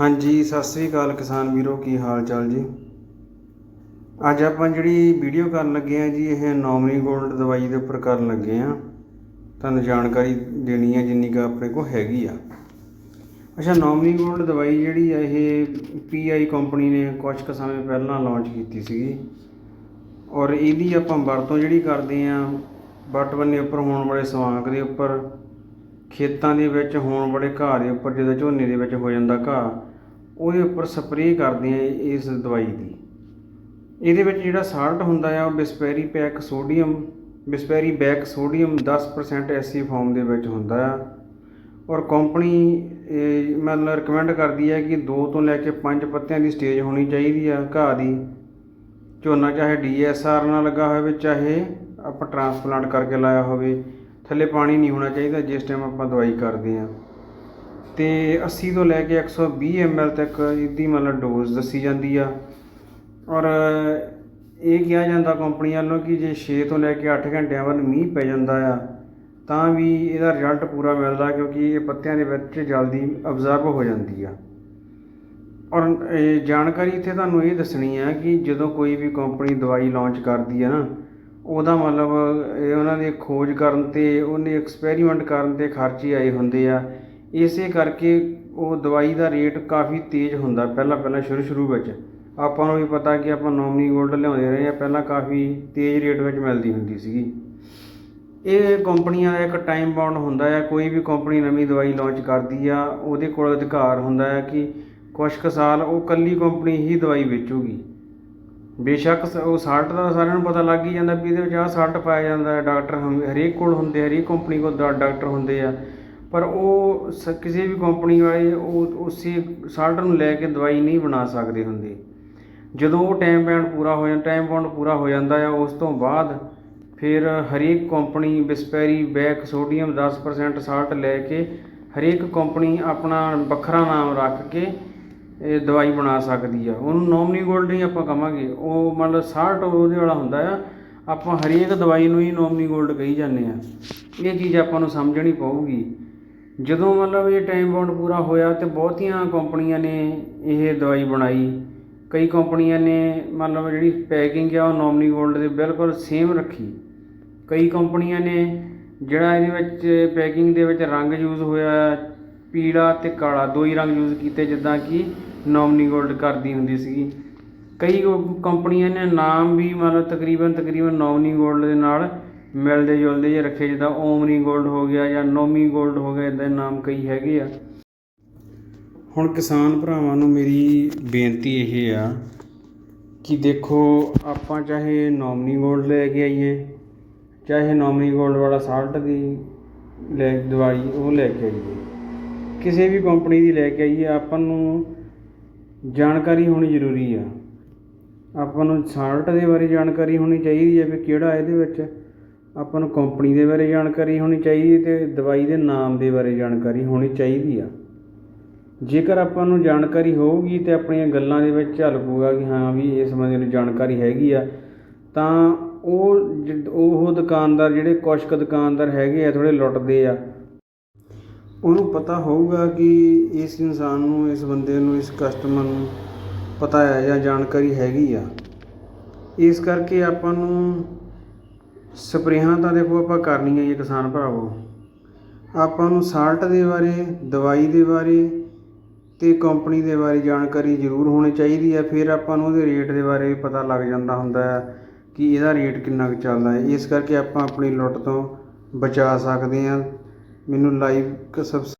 ਹਾਂਜੀ, ਸਤਿ ਸ੍ਰੀ ਅਕਾਲ ਕਿਸਾਨ ਵੀਰੋ, ਕੀ ਹਾਲ ਚਾਲ ਜੀ? ਅੱਜ ਆਪਾਂ ਜਿਹੜੀ ਵੀਡੀਓ ਕਰਨ ਲੱਗੇ ਆ ਜੀ, ਇਹ ਨੋਮਨੀ ਗੋਲਡ ਦਵਾਈ ਦੇ ਉੱਪਰ ਕਰਨ ਲੱਗੇ ਆ ਤੁਹਾਨੂੰ ਜਾਣਕਾਰੀ ਦੇਣੀ ਆ ਜਿੰਨੀ ਕੁ ਆਪਣੇ ਕੋਲ ਹੈਗੀ ਆ। ਅੱਛਾ, ਨੋਮਨੀ ਗੋਲਡ ਦਵਾਈ ਜਿਹੜੀ ਆ, ਇਹ ਪੀਆਈ ਕੰਪਨੀ ਨੇ ਕੁਝ ਕੁ ਸਮੇਂ ਪਹਿਲਾਂ ਲਾਂਚ ਕੀਤੀ ਸੀਗੀ। ਔਰ ਇਹਦੀ ਆਪਾਂ ਵਰਤੋਂ ਜਿਹੜੀ ਕਰਦੇ ਆ ਵੱਟ ਬੰਨੇ ਉੱਪਰ ਹੋਣ ਵਾਲੇ ਸਵਾਂਕ ਦੇ ਉੱਪਰ ਖੇਤਾਂ ਦੇ ਵਿੱਚ ਹੋਣ ਵਾਲੇ ਘਾਹ ਦੇ ਉੱਪਰ ਜਦੋਂ ਝੋਨੇ ਦੇ ਵਿੱਚ ਹੋ ਜਾਂਦਾ ਘਾਹ, ਉਹਦੇ ਉੱਪਰ ਸਪਰੇਅ ਕਰਦੇ ਆ ਇਸ ਦਵਾਈ ਦੀ। ਇਹਦੇ ਵਿੱਚ ਜਿਹੜਾ ਸਾਲਟ ਹੁੰਦਾ ਆ, ਉਹ ਬਿਸਪੈਰੀ ਪੈਕ ਸੋਡੀਅਮ ਬਿਸਪੈਰੀ ਬੈਕ ਸੋਡੀਅਮ 10% ਐਸੀ ਫਾਰਮ ਦੇ ਵਿੱਚ ਹੁੰਦਾ ਆ। ਔਰ ਕੰਪਨੀ ਮਤਲਬ ਰეკਮੈਂਡ ਕਰਦੀ ਹੈ ਕਿ 2 ਤੋਂ ਲੈ ਕੇ 5 ਪੱਤਿਆਂ ਦੀ ਸਟੇਜ ਹੋਣੀ ਚਾਹੀਦੀ ਆ ਘਾਹ ਦੀ। ਝੋਨਾ ਚਾਹੇ ਡੀਐਸਆਰ ਨਾਲ ਲੱਗਾ ਹੋਵੇ, ਚਾਹੇ ਆਪਾਂ ਟਰਾਂਸਪਲਾਂਟ ਕਰਕੇ ਲਾਇਆ ਹੋਵੇ ਥੱਲੇ ਪਾਣੀ ਨਹੀਂ ਹੋਣਾ ਚਾਹੀਦਾ, ਜਿਸ ਟਾਈਮ ਆਪਾਂ ਦਵਾਈ ਕਰਦੇ ਆ ਤੇ 80 ਤੋਂ ਲੈ ਕੇ 120 ml ਤੱਕ ਇਹਦੀ ਮਤਲਬ ਡੋਜ਼ ਦੱਸੀ ਜਾਂਦੀ ਆ। ਔਰ ਇਹ ਕਿਹਾ ਜਾਂਦਾ ਕੰਪਨੀ ਵੱਲੋਂ ਕਿ ਜੇ 6 ਤੋਂ ਲੈ ਕੇ 8 ਘੰਟਿਆਂ ਬਾਅਦ ਮੀਂਹ ਪੈ ਜਾਂਦਾ ਆ, ਤਾਂ ਵੀ ਇਹਦਾ ਰਿਜ਼ਲਟ ਪੂਰਾ ਮਿਲਦਾ ਕਿਉਂਕਿ ਇਹ ਪੱਤਿਆਂ ਦੇ ਵਿੱਚ ਜਲਦੀ ਅਬਜ਼ਰਬ ਹੋ ਜਾਂਦੀ ਆ। ਔਰ ਇਹ ਜਾਣਕਾਰੀ ਇੱਥੇ ਤੁਹਾਨੂੰ ਇਹ ਦੱਸਣੀ ਆ ਕਿ ਜਦੋਂ ਕੋਈ ਵੀ ਕੰਪਨੀ ਦਵਾਈ ਲਾਂਚ ਕਰਦੀ ਆ ਨਾ ਉਹਦਾ ਮਤਲਬ ਇਹ ਉਹਨਾਂ ਦੀ ਖੋਜ ਕਰਨ ਤੇ, ਉਹਨੇ ਐਕਸਪੈਰੀਮੈਂਟ ਕਰਨ ਤੇ ਖਰਚੇ ਆਏ ਹੁੰਦੇ ਆ। ਇਸੇ ਕਰਕੇ ਉਹ ਦਵਾਈ ਦਾ ਰੇਟ ਕਾਫੀ ਤੇਜ਼ ਹੁੰਦਾ ਪਹਿਲਾਂ ਪਹਿਲਾਂ ਸ਼ੁਰੂ ਸ਼ੁਰੂ ਵਿੱਚ। ਆਪਾਂ ਨੂੰ ਵੀ ਪਤਾ ਕਿ ਆਪਾਂ ਨੋਮਨੀ ਗੋਲਡ ਲਿਆਉਂਦੇ ਰਹੇ ਆ, ਪਹਿਲਾਂ ਕਾਫੀ ਤੇਜ਼ ਰੇਟ ਵਿੱਚ ਮਿਲਦੀ ਹੁੰਦੀ ਸੀਗੀ। ਇਹ ਕੰਪਨੀਆਂ ਦਾ ਇੱਕ ਟਾਈਮ ਬਾਉਂਡ ਹੁੰਦਾ ਹੈ ਕੋਈ ਵੀ ਕੰਪਨੀ ਨਵੀਂ ਦਵਾਈ ਲਾਂਚ ਕਰਦੀ ਆ, ਉਹਦੇ ਕੋਲ ਅਧਿਕਾਰ ਹੁੰਦਾ ਹੈ ਕਿ ਕੁਛ ਕੁ ਸਾਲ ਉਹ ਕੱਲੀ ਕੰਪਨੀ ਹੀ ਦਵਾਈ ਵੇਚੂਗੀ। ਬੇਸ਼ੱਕ ਸ- ਉਹ ਸਾਲਟ ਦਾ ਸਾਰਿਆਂ ਨੂੰ ਪਤਾ ਲੱਗ ਹੀ ਜਾਂਦਾ ਵੀ ਇਹਦੇ ਵਿੱਚ ਆਹ ਸਾਲਟ ਪਾਇਆ ਜਾਂਦਾ ਹੈ। ਡਾਕਟਰ ਹਮ- ਹਰੇਕ ਕੋਲ ਹੁੰਦੇ ਹਰੇਕ ਕੰਪਨੀ ਕੋਲ ਡਾ- ਡਾਕਟਰ ਹੁੰਦੇ ਆ। ਪਰ ਉਹ ਸ- ਕਿਸੇ ਵੀ ਕੰਪਨੀ ਵਾਲੇ ਉਹ, ਉਸੇ ਸਾਲਟ ਨੂੰ ਲੈ ਕੇ ਦਵਾਈ ਨਹੀਂ ਬਣਾ ਸਕਦੇ ਹੁੰਦੇ। ਜਦੋਂ ਉਹ ਟਾਈਮ ਬੈਂਡ ਪੂਰਾ ਹੋ ਜਾਂਦਾ ਟਾਈਮ ਬਾਉਂਡ ਪੂਰਾ ਹੋ ਜਾਂਦਾ ਆ, ਉਸ ਤੋਂ ਬਾਅਦ ਫਿਰ ਹਰੇਕ ਕੰਪਨੀ ਬਿਸਪੈਰੀ, ਬੈਕ, ਸੋਡੀਅਮ 10% ਸਾਲਟ ਲੈ ਕੇ ਹਰੇਕ ਕੰਪਨੀ ਆਪਣਾ ਵੱਖਰਾ ਨਾਮ ਰੱਖ ਕੇ ਇਹ ਦਵਾਈ ਬਣਾ ਸਕਦੀ ਆ। ਉਹਨੂੰ ਨੋਮਨੀ ਗੋਲਡ ਨਹੀਂ ਆਪਾਂ ਕਵਾਂਗੇ। ਉਹ ਮਤਲਬ ਸਾਲਟ ਉਹਦੇ ਵਾਲਾ ਹੁੰਦਾ ਆ। ਆਪਾਂ ਹਰੇਕ ਦਵਾਈ ਨੂੰ ਹੀ ਨੋਮਨੀ ਗੋਲਡ ਕਹੀ ਜਾਂਦੇ ਆ। ਇਹ ਚੀਜ਼ ਆਪਾਂ ਨੂੰ ਸਮਝਣੀ ਪਊਗੀ। ਜਦੋਂ ਮਤਲਬ ਇਹ ਟਾਈਮ ਬਾਉਂਡ ਪੂਰਾ ਹੋਇਆ ਤੇ ਬਹੁਤੀਆਂ ਕੰਪਨੀਆਂ ਨੇ ਇਹ ਦਵਾਈ ਬਣਾਈ। ਕਈ ਕੰਪਨੀਆਂ ਨੇ ਮਤਲਬ ਜਿਹੜੀ ਪੈਕਿੰਗ ਆ ਉਹ ਨੋਮਨੀ ਗੋਲਡ ਦੇ ਬਿਲਕੁਲ ਸੇਮ ਰੱਖੀ। ਕਈ ਕੰਪਨੀਆਂ ਨੇ ਜਿਹੜਾ ਇਹਦੇ ਵਿੱਚ ਪੈਕਿੰਗ ਦੇ ਵਿੱਚ ਰੰਗ ਯੂਜ਼ ਹੋਇਆ ਪੀਲਾ ਤੇ ਕਾਲਾ ਦੋ ਹੀ ਰੰਗ ਯੂਜ਼ ਕੀਤੇ ਜਿੱਦਾਂ ਕਿ ਨੋਮਨੀ ਗੋਲਡ ਕਰਦੀ ਹੁੰਦੀ ਸੀਗੀ। ਕਈ ਉਹ ਕੰਪਨੀਆਂ ਨੇ ਨਾਮ ਵੀ ਮਤਲਬ ਤਕਰੀਬਨ ਤਕਰੀਬਨ ਨੋਮਨੀ ਗੋਲਡ ਦੇ ਨਾਲ ਮਿਲਦੇ ਜੁਲਦੇ ਜਿਹੇ ਰੱਖੇ, ਜਿੱਦਾਂ ਓਮਨੀ ਗੋਲਡ ਹੋ ਗਿਆ ਜਾਂ ਨੋਮੀ ਗੋਲਡ ਹੋ ਗਿਆ ਇਦਾਂ ਦੇ ਨਾਮ ਕਈ ਹੈਗੇ ਆ। ਹੁਣ ਕਿਸਾਨ ਭਰਾਵਾਂ ਨੂੰ ਮੇਰੀ ਬੇਨਤੀ ਇਹ ਆ ਕਿ ਦੇਖੋ, ਆਪਾਂ ਚਾਹੇ ਨੋਮਨੀ ਗੋਲਡ ਲੈ ਕੇ ਆਈਏ, ਚਾਹੇ ਨੋਮਨੀ ਗੋਲਡ ਵਾਲਾ ਸਾਲਟ ਦੀ ਲੈ, ਦਵਾਈ ਉਹ ਲੈ ਕੇ ਆਈਏ। ਕਿਸੇ ਵੀ ਕੰਪਨੀ ਦੀ ਲੈ ਕੇ ਆਈਏ, ਆਪਾਂ ਨੂੰ ਜਾਣਕਾਰੀ ਹੋਣੀ ਜ਼ਰੂਰੀ ਆ। ਆਪਾਂ ਨੂੰ ਸਾਲਟ ਦੇ ਬਾਰੇ ਜਾਣਕਾਰੀ ਹੋਣੀ ਚਾਹੀਦੀ ਹੈ ਵੀ ਕਿਹੜਾ ਇਹਦੇ ਵਿੱਚ ਆਪਾਂ ਨੂੰ ਕੰਪਨੀ ਦੇ ਬਾਰੇ ਜਾਣਕਾਰੀ ਹੋਣੀ ਚਾਹੀਦੀ ਅਤੇ ਦਵਾਈ ਦੇ ਨਾਮ ਦੇ ਬਾਰੇ ਜਾਣਕਾਰੀ ਹੋਣੀ ਚਾਹੀਦੀ ਆ। ਜੇਕਰ ਆਪਾਂ ਨੂੰ ਜਾਣਕਾਰੀ ਹੋਊਗੀ ਤੇ ਆਪਣੀਆਂ ਗੱਲਾਂ ਦੇ ਵਿੱਚ ਝਲਕੂਗਾ ਕਿ ਹਾਂ ਵੀ ਇਸ ਬੰਦੇ ਨੂੰ ਜਾਣਕਾਰੀ ਹੈਗੀ ਆ, ਤਾਂ ਉਹ ਜਿ- ਉਹ ਦੁਕਾਨਦਾਰ ਜਿਹੜੇ ਕੁਸ਼ਕ ਦੁਕਾਨਦਾਰ ਹੈਗੇ ਆ ਥੋੜੇ ਲੁੱਟਦੇ ਆ। ਉਹਨੂੰ ਪਤਾ ਹੋਊਗਾ ਕਿ ਇਸ ਇਨਸਾਨ ਨੂੰ, ਇਸ ਬੰਦੇ ਨੂੰ, ਇਸ ਕਸਟਮਰ ਨੂੰ ਪਤਾ ਹੈ ਜਾਂ ਜਾਣਕਾਰੀ ਹੈਗੀ ਆ। ਇਸ ਕਰਕੇ ਆਪਾਂ ਨੂੰ ਸਪਰੇਹਾਂ ਤਾਂ ਦੇਖੋ ਆਪਾਂ ਕਰਨੀਆਂ ਹੀ ਕਿਸਾਨ ਭਰਾਵੋ। ਆਪਾਂ ਨੂੰ ਸਾਲਟ ਦੇ ਬਾਰੇ, ਦਵਾਈ ਦੇ ਬਾਰੇ ਤੇ ਕੰਪਨੀ ਦੇ ਬਾਰੇ ਜਾਣਕਾਰੀ ਜ਼ਰੂਰ ਹੋਣੀ ਚਾਹੀਦੀ ਹੈ ਫਿਰ ਆਪਾਂ ਨੂੰ ਉਹਦੇ ਰੇਟ ਦੇ ਬਾਰੇ ਪਤਾ ਲੱਗ ਜਾਂਦਾ ਹੁੰਦਾ ਹੈ ਕਿ ਇਹਦਾ ਰੇਟ ਕਿੰਨਾ ਕੁ ਚੱਲਦਾ ਹੈ। ਇਸ ਕਰਕੇ ਆਪਾਂ ਆਪਣੀ ਲੁੱਟ ਤੋਂ ਬਚਾ ਸਕਦੇ ਹਾਂ। ਮੈਨੂੰ ਲਾਈਕ ਸਬਸ